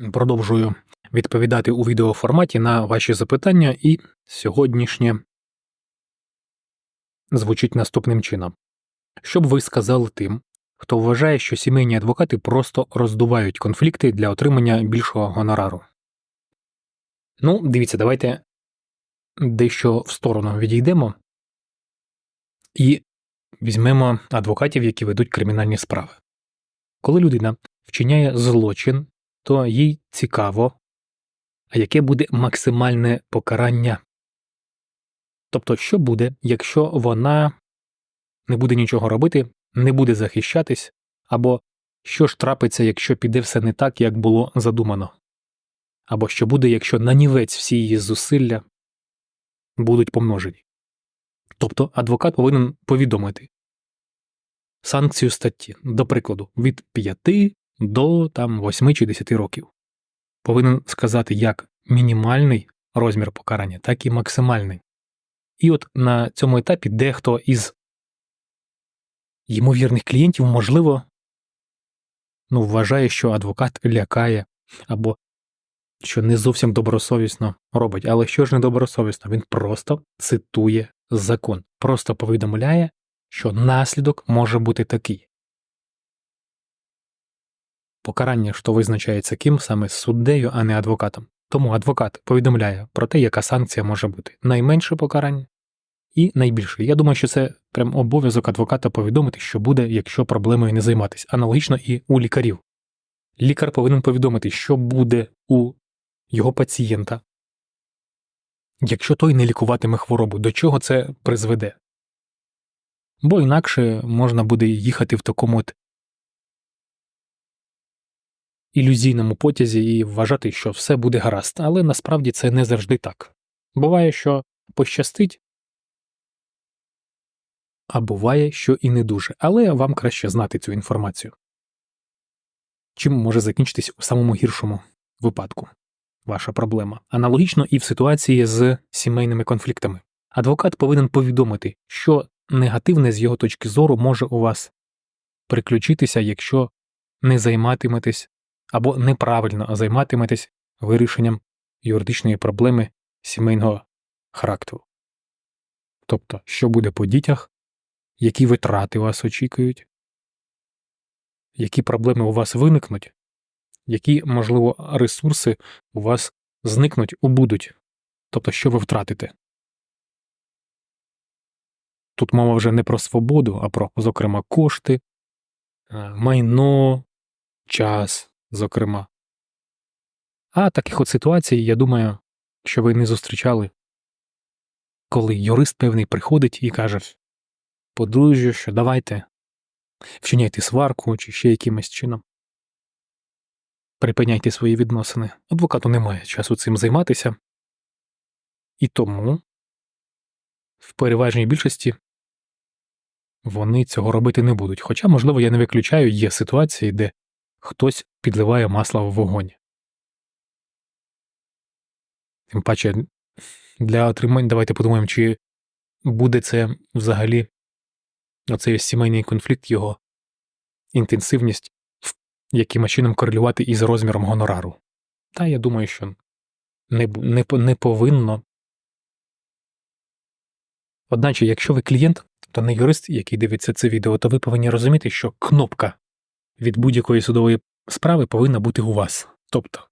Продовжую відповідати у відеоформаті на ваші запитання, і сьогоднішнє звучить наступним чином. Що б ви сказали тим, хто вважає, що сімейні адвокати просто роздувають конфлікти для отримання більшого гонорару? Ну, дивіться, давайте дещо в сторону відійдемо і візьмемо адвокатів, які ведуть кримінальні справи. Коли людина вчиняє злочин, то їй цікаво, а яке буде максимальне покарання. Тобто, що буде, якщо вона не буде нічого робити, не буде захищатись, або що ж трапиться, якщо піде все не так, як було задумано, або що буде, якщо нанівець всі її зусилля будуть помножені. Тобто адвокат повинен повідомити санкцію статті, до прикладу, від 5 до там 8 чи 10 років. Повинен сказати як мінімальний розмір покарання, так і максимальний. І от на цьому етапі дехто із ймовірних клієнтів, можливо, ну, вважає, що адвокат лякає або що не зовсім добросовісно робить. Але що ж недобросовісно? Він просто цитує закон, просто повідомляє, що наслідок може бути такий. Покарання, що визначається ким саме суддею, а не адвокатом. Тому адвокат повідомляє про те, яка санкція може бути найменше покарання і найбільше. Я думаю, що це прям обов'язок адвоката повідомити, що буде, якщо проблемою не займатися. Аналогічно і у лікарів. Лікар повинен повідомити, що буде у його пацієнта, якщо той не лікуватиме хворобу, до чого це призведе. Бо інакше можна буде їхати в такому от ілюзійному потязі і вважати, що все буде гаразд, але насправді це не завжди так. Буває, що пощастить, а буває, що і не дуже, але вам краще знати цю інформацію. Чим може закінчитись у самому гіршому випадку ваша проблема? Аналогічно і в ситуації з сімейними конфліктами. Адвокат повинен повідомити, що негативне з його точки зору може у вас приключитися, якщо не займатиметесь або неправильно займатиметесь вирішенням юридичної проблеми сімейного характеру. Тобто, що буде по дітях, які витрати вас очікують, які проблеми у вас виникнуть, які, можливо, ресурси у вас зникнуть убудуть, тобто, що ви втратите. Тут мова вже не про свободу, а про, зокрема, кошти, е, майно, час, зокрема. А таких от ситуацій, я думаю, що ви не зустрічали, коли юрист певний приходить і каже подружжю, що давайте вчиняйте сварку чи ще якимось чином. Припиняйте свої відносини. Адвокату немає часу цим займатися. І тому в переважній більшості вони цього робити не будуть. Хоча, можливо, я не виключаю, є ситуації, де хтось підливає масло в вогонь. Тим паче, для отримання давайте подумаємо, чи буде це взагалі оцей сімейний конфлікт, його інтенсивність, яким чином корелювати із розміром гонорару. Та я думаю, що не, не, не повинно. Одначе, якщо ви клієнт, то не юрист, який дивиться це відео, то ви повинні розуміти, що кнопка від будь-якої судової справи повинна бути у вас. Тобто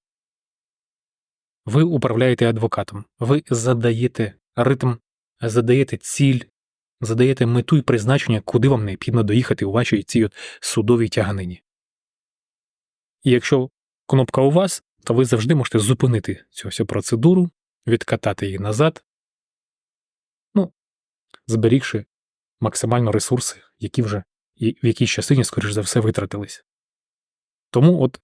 ви управляєте адвокатом, ви задаєте ритм, задаєте ціль, задаєте мету і призначення, куди вам необхідно доїхати у вашій цій от судовій тяганині. І якщо кнопка у вас, то ви завжди можете зупинити цю всю процедуру, відкатати її назад, ну, зберігши максимально ресурси, які вже в якійсь частині, скоріш за все, витратились. Тому от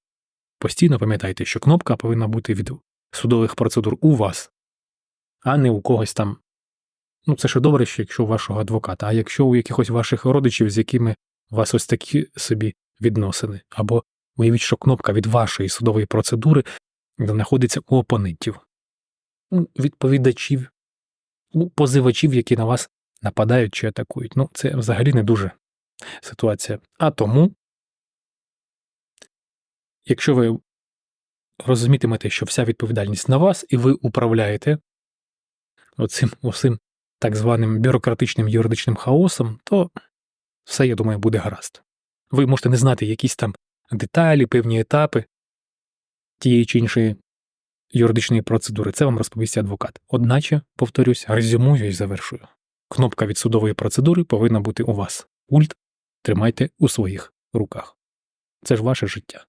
постійно пам'ятайте, що кнопка повинна бути від судових процедур у вас, а не у когось там. Ну, це ще добре, що якщо у вашого адвоката, а якщо у якихось ваших родичів, з якими у вас ось такі собі відносини, або уявіть, що кнопка від вашої судової процедури знаходиться у опонентів, ну, відповідачів, у позивачів, які на вас нападають чи атакують. Ну, це взагалі не дуже ситуація. А тому, якщо ви розумітимете, що вся відповідальність на вас, і ви управляєте оцим усім так званим бюрократичним юридичним хаосом, то все, я думаю, буде гаразд. Ви можете не знати якісь там деталі, певні етапи тієї чи іншої юридичної процедури. Це вам розповість адвокат. Одначе, повторюсь, резюмую і завершую. Кнопка від судової процедури повинна бути у вас. Ульт тримайте у своїх руках. Це ж ваше життя.